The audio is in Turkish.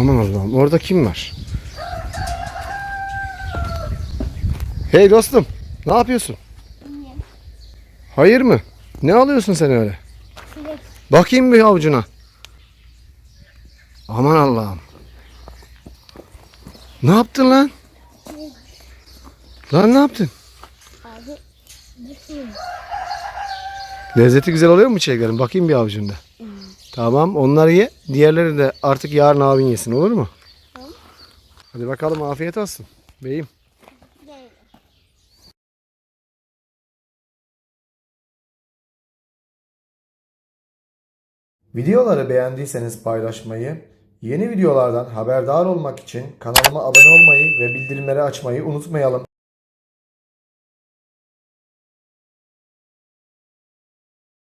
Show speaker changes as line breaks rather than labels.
Aman Allah'ım orada kim var? Hey dostum ne yapıyorsun?
İyi.
Hayır mı? Ne alıyorsun sen öyle?
Çilek.
Bakayım bir avucuna. Aman Allah'ım. Ne yaptın lan? Lan ne yaptın?
Abi.
Lezzeti güzel oluyor mu çiçeklerin? Bakayım bir avucunda. Tamam onları ye. Diğerleri de artık yarın abin yesin olur mu?
Tamam.
Hadi bakalım afiyet olsun. Beyim. Videoları beğendiyseniz paylaşmayı, yeni videolardan haberdar olmak için kanalıma abone olmayı ve bildirimleri açmayı unutmayalım.